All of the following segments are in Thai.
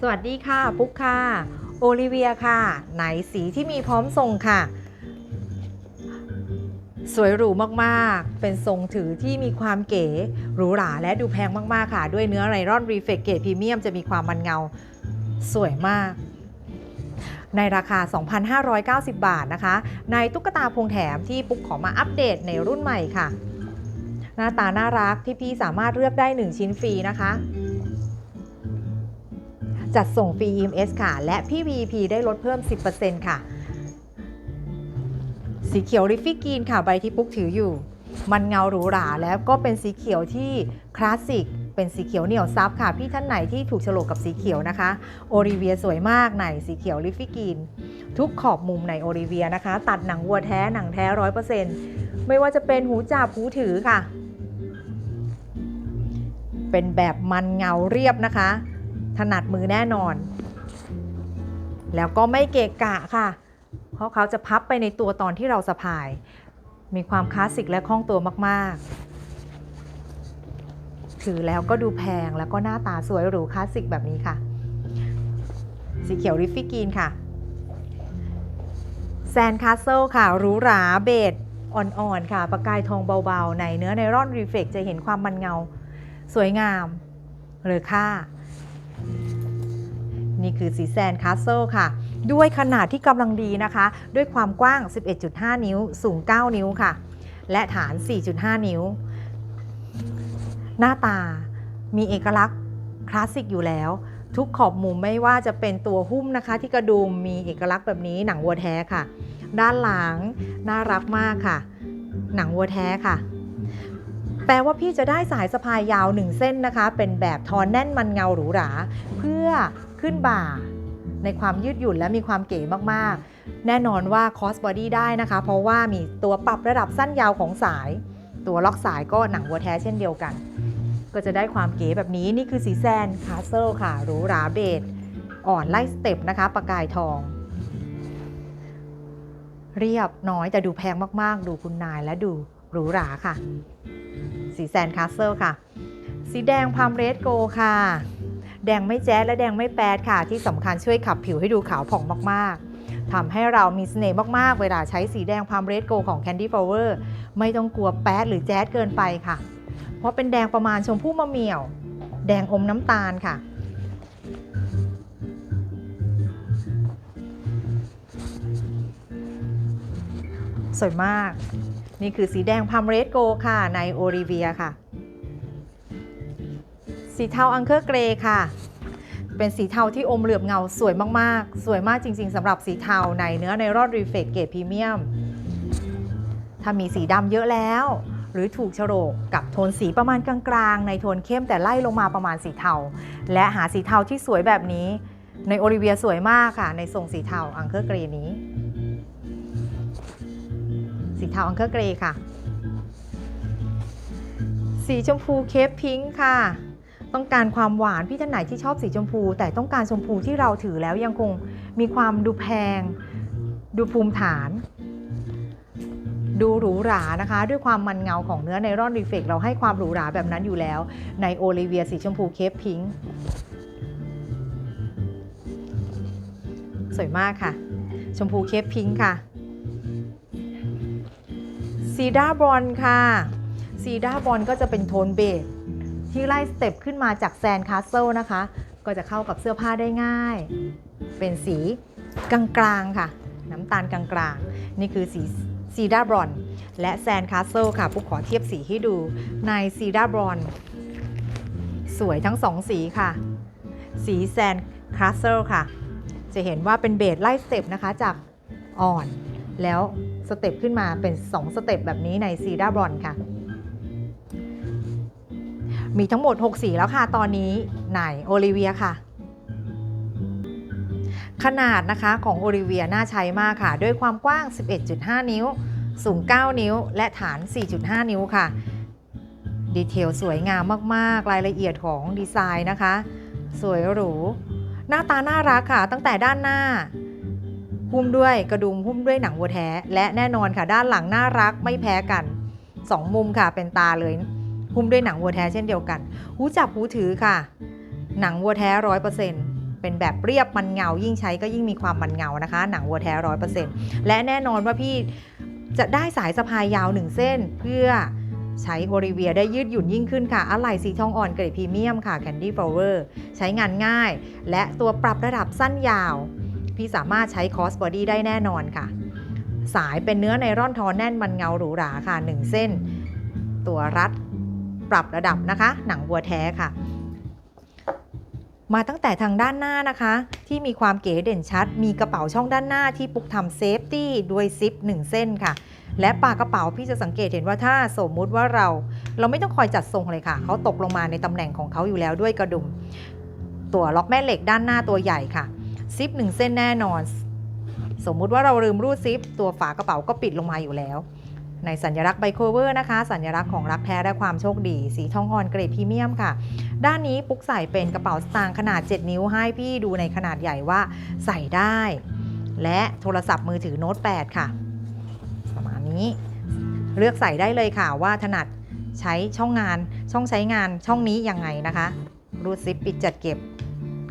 สวัสดีค่ะ ปุ๊กค่ะ โอลิเวียค่ะ ไหนสีที่มีพร้อมทรงค่ะ สวยหรูมากๆ เป็นทรงถือที่มีความเก๋หรูหราและดูแพงมากๆค่ะ ด้วยเนื้อไรรอนรีเฟกเกตพรีเมียมจะมีความมันเงาสวยมาก ในราคา 2,590 บาทนะคะ ในตุ๊กตาพวงแถมที่ปุ๊กขอมาอัปเดตในรุ่นใหม่ค่ะ หน้าตาน่ารักพี่ๆสามารถเลือกได้ 1 ชิ้นฟรีนะคะ จัดส่งฟรี EMS ค่ะ และพี่ VP ได้ลดเพิ่ม 10%ค่ะ สีเขียวริฟฟี่กรีนค่ะ ใบที่ปุ๊กถืออยู่ มันเงาหรูหราแล้วก็เป็นสีเขียวที่คลาสสิกเป็นสีเขียวเหนียวซับค่ะ พี่ท่านไหนที่ถูกโฉลกกับสีเขียวนะคะ โอริเวียสวยมากในสีเขียวริฟฟี่กีน ทุกขอบมุมในโอริเวียนะคะ ตัดหนังวัวแท้หนังแท้ร้อยเปอร์เซ็นต์ไม่ว่าจะเป็นหูจับหูถือค่ะ เป็นแบบมันเงาเรียบนะคะ ถนัดมือแน่นอน แล้วก็ไม่เกะกะค่ะ เพราะเขาจะพับไปในตัวตอนที่เราสะพาย มีความคลาสสิกและคล่องตัวมากๆ ถือแล้วก็ดูแพงแล้วก็หน้าตาสวยหรูคลาสสิกแบบนี้ค่ะ สีเขียวริฟฟี่กีนค่ะแซนคาสเซิลค่ะหรูหราเบจอ่อนๆค่ะ ประกายทองเบาๆ ในเนื้อไนร่อนรีเฟกจะเห็นความมันเงา สวยงามหรือค่า นี่คือสีแซนคาสเซิลค่ะ ด้วยขนาดที่กำลังดีนะคะ ด้วยความกว้าง 11.5 นิ้ว สูง 9 นิ้วค่ะ และฐาน 4.5 นิ้ว หน้าตามีเอกลักษณ์คลาสสิกอยู่แล้ว ทุกขอบมุมไม่ว่าจะเป็นตัวหุ้มนะคะ ที่กระดุมมีเอกลักษณ์แบบนี้หนังวัวแท้ค่ะ ด้านหลังน่ารักมากค่ะ หนังวัวแท้ค่ะแปลว่าพี่จะได้สายสะพายยาว1เส้นนะคะ เป็นแบบทอนแน่นมันเงาหรูหรา เพื่อ ขึ้นบ่า ในความยืดหยุ่นและมีความเก๋มากๆ แน่นอนว่าคอสบอดี้ได้นะคะ เพราะว่ามีตัวปรับระดับสั้นยาวของสาย ตัวล็อกสายก็หนังวัวแท้เช่นเดียวกัน ก็จะได้ความเก๋แบบนี้นี่คือสีแซนคาสเซิลค่ะหรูหราเบจอ่อนไล่สเต็ปนะคะประกายทอง เรียบน้อยแต่ดูแพงมากๆ ดูคุณนายและดูหรูหราค่ะ สีแซนคาสเซิลค่ะ สีแดงพามเรดโกค่ะ แดงไม่แจ๊ดและแดงไม่แปดค่ะ ที่สำคัญช่วยขับผิวให้ดูขาวผ่องมาก ๆทำให้เรามีเสน่ห์มาก ๆ เวลาใช้สีแดงพามเรดโกของ Candy Flower ไม่ต้องกลัวแป๊ดหรือแจ๊ดเกินไปค่ะ เพราะเป็นแดงประมาณชมพู่มะเหมี่ยว แดงอมน้ำตาลค่ะสวยมาก นี่คือสีแดงพามเรดโกค่ะ ในโอริเวียค่ะ สีเทาอังเคอร์เกรย์ค่ะ เป็นสีเทาที่อมเหลือบเงาสวยมากๆ สวยมากจริง ๆสำหรับสีเทาในเนื้อในรอดรีเฟกเกตพรีเมียม ถ้ามีสีดำเยอะแล้ว หรือถูกโฉลกกับโทนสีประมาณกลางๆ ในโทนเข้มแต่ไล่ลงมาประมาณสีเทา และหาสีเทาที่สวยแบบนี้ ในโอลิเวียสวยมากค่ะ ในทรงสีเทาอังเคอร์เกรย์นี้ สีเทาอังเคอร์เกรย์ค่ะสีชมพูเคปพิงค์ค่ะ ต้องการความหวานพี่ท่านไหนที่ชอบสีชมพู แต่ต้องการชมพูที่เราถือแล้วยังคงมีความดูแพง ดูภูมิฐาน ดูหรูหรานะคะ ด้วยความมันเงาของเนื้อไนรอนรีเฟกเราให้ความหรูหราแบบนั้นอยู่แล้ว ในโอลิเวียสีชมพูเคปพิงค์สวยมากค่ะ ชมพูเคปพิงค์ค่ะซีดาบอลค่ะซีดาบอลก็จะเป็นโทนเบจ ที่ไล่สเต็ปขึ้นมาจากแซนคาสเซิลนะคะ ก็จะเข้ากับเสื้อผ้าได้ง่าย เป็นสีกลางๆค่ะ น้ำตาลกลางๆ นี่คือสีซีดาบอลและแซนคาสเซิลค่ะปุ๊กขอเทียบสีให้ดูในซีดาบอลสวยทั้งสองสีค่ะ สีแซนคาสเซิลค่ะ จะเห็นว่าเป็นเบสไล่สเต็ปนะคะจากอ่อน แล้วสเต็ปขึ้นมาเป็น 2 สเต็ปแบบนี้ในซีดาบรอนค่ะ มีทั้งหมด 6 สีแล้วค่ะ ตอนนี้ไหนโอลิเวียค่ะ ขนาดนะคะของโอลิเวียน่าใช้มากค่ะ ด้วยความกว้าง 11.5 นิ้ว สูง 9 นิ้ว และฐาน 4.5 นิ้วค่ะ ดีเทลสวยงามมากๆ รายละเอียดของดีไซน์นะคะ สวยหรู หน้าตาน่ารักค่ะ ตั้งแต่ด้านหน้าหุ้มด้วยกระดุมหุ้มด้วยหนังวัวแท้ และแน่นอนค่ะ ด้านหลังน่ารักไม่แพ้กันสองมุมค่ะเป็นตาเลย หุ้มด้วยหนังวัวแท้เช่นเดียวกัน หูจับหูถือค่ะ หนังวัวแท้ร้อยเปอร์เซ็นต์เป็นแบบเรียบมันเงา ยิ่งใช้ก็ยิ่งมีความมันเงานะคะ หนังวัวแท้ร้อยเปอร์เซ็นต์และแน่นอนว่าพี่จะได้สายสะพายยาวหนึ่งเส้นเพื่อใช้โอริเวียได้ยืดหยุ่นยิ่งขึ้นค่ะ อะไหล่สีทองอ่อนเกรดพรีเมียมค่ะ Candy Flower ใช้งานง่าย และตัวปรับระดับสั้นยาว พี่สามารถใช้คอสบอดี้ได้แน่นอนค่ะ สายเป็นเนื้อไนร่อนทอแน่นมันเงาหรูหราค่ะ 1 เส้น ตัวรัด ปรับระดับนะคะ หนังวัวแท้ค่ะ มาตั้งแต่ทางด้านหน้านะคะ ที่มีความเก๋เด่นชัด มีกระเป๋าช่องด้านหน้าที่ปุกทำเซฟตี้ด้วยซิป1 เส้นค่ะ และปากกระเป๋าพี่จะสังเกตเห็นว่าถ้าสมมุติว่าเรา เราไม่ต้องคอยจัดทรงเลยค่ะเขาตกลงมาในตำแหน่งของเขาอยู่แล้วด้วยกระดุม ตัวล็อกแม่เหล็กด้านหน้าตัวใหญ่ค่ะซิป1เส้นแน่นอนสมมุติว่าเราลืมรูดซิป ตัวฝากระเป๋าก็ปิดลงมาอยู่แล้ว ในสัญลักษณ์ไบโคเวอร์นะคะ สัญลักษณ์ของรักแท้และความโชคดี สีทองอ่อนเกรดพรีเมียมค่ะ ด้านนี้ปุ๊กใส่เป็นกระเป๋าสตางค์ขนาด 7 นิ้วให้พี่ดูในขนาดใหญ่ว่าใส่ได้ และโทรศัพท์มือถือโน้ต 8 ค่ะ ประมาณนี้ เลือกใส่ได้เลยค่ะว่าถนัดใช้ช่องงานช่องใช้งานช่องนี้ยังไงนะคะรูดซิปปิดจัดเก็บ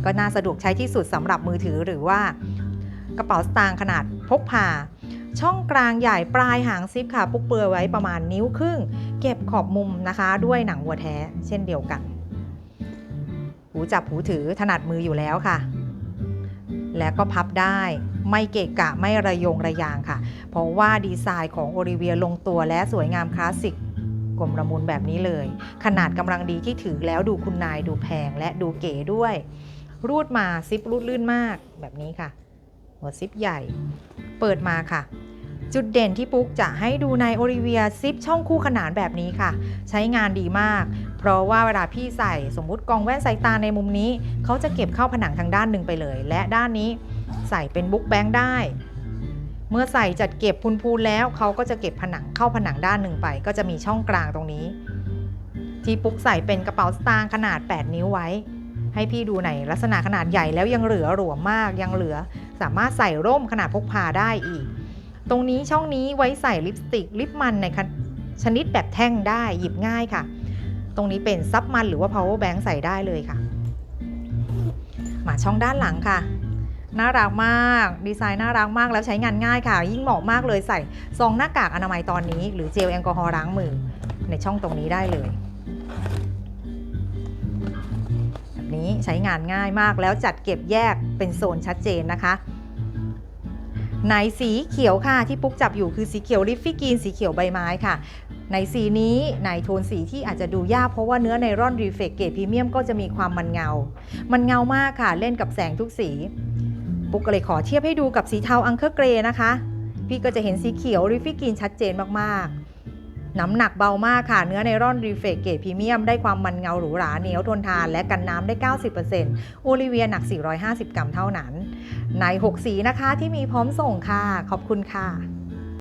ก็น่าสะดวกใช้ที่สุดสำหรับมือถือหรือว่ากระเป๋าสตางค์ขนาดพกพา ช่องกลางใหญ่ปลายหางซิปค่ะ ปุกเปลือยไว้ประมาณนิ้วครึ่ง เก็บขอบมุมนะคะ ด้วยหนังวัวแท้เช่นเดียวกัน หูจับหูถือถนัดมืออยู่แล้วค่ะ และก็พับได้ไม่เกะกะไม่ระยงระยางค่ะ เพราะว่าดีไซน์ของโอลิเวียลงตัวและสวยงามคลาสสิกกลมละมุนแบบนี้เลย ขนาดกำลังดีที่ถือแล้วดูคุณนายดูแพงและดูเก๋ด้วย รูดมาซิปรูดลื่นมากแบบนี้ค่ะ หัวซิปใหญ่ เปิดมาค่ะ จุดเด่นที่ปุ๊กจะให้ดูในโอลิเวียซิปช่องคู่ขนานแบบนี้ค่ะ ใช้งานดีมาก เพราะว่าเวลาพี่ใส่สมมุติกองแว่นสายตาในมุมนี้ เขาจะเก็บเข้าผนังทางด้านหนึ่งไปเลย และด้านนี้ใส่เป็นบุ๊กแบงค์ได้ เมื่อใส่จัดเก็บพูนๆแล้วเขาก็จะเก็บผนังเข้าผนังด้านหนึ่งไป ก็จะมีช่องกลางตรงนี้ ที่ปุ๊กใส่เป็นกระเป๋าสตางค์ขนาด 8 นิ้วไว้ ให้พี่ดูในลักษณะขนาดใหญ่แล้วยังเหลือหลวมมากยังเหลือ สามารถใส่ร่มขนาดพกพาได้อีก ตรงนี้ช่องนี้ไว้ใส่ลิปสติกลิปมันในชนิดแบบแท่งได้หยิบง่ายค่ะ ตรงนี้เป็นซับมันหรือว่า power bank ใส่ได้เลยค่ะ มาช่องด้านหลังค่ะน่ารักมาก ดีไซน์น่ารักมากแล้วใช้งานง่ายค่ะ ยิ่งเหมาะมากเลยใส่ซองหน้ากากอนามัยตอนนี้ หรือเจลแอลกอฮอล์ล้างมือในช่องตรงนี้ได้เลย แบบนี้ใช้งานง่ายมากแล้วจัดเก็บแยกเป็นโซนชัดเจนนะคะ ในสีเขียวค่ะที่ปุ๊กจับอยู่คือสีเขียวลิฟฟี่กรีนสีเขียวใบไม้ค่ะในสีนี้ในโทนสีที่อาจจะดูยากเพราะว่าเนื้อไนร่อนรีเฟกเกตพรีเมียมก็จะมีความมันเงา มันเงามากค่ะ เล่นกับแสงทุกสีปุ๊กก็เลยขอเทียบให้ดูกับสีเทาอังเคอร์เกรนะคะ พี่ก็จะเห็นสีเขียวริฟฟี่กรีนชัดเจนมากๆ น้ำหนักเบามากค่ะ เนื้อไนร่อนรีเฟกเกตพรีเมียม ได้ความมันเงาหรูหราเหนียวทนทาน และกันน้ำได้ 90%โอลิเวียหนัก 450 กรัมเท่านั้น ใน 6 สีนะคะที่มีพร้อมส่งค่ะ ขอบคุณค่ะ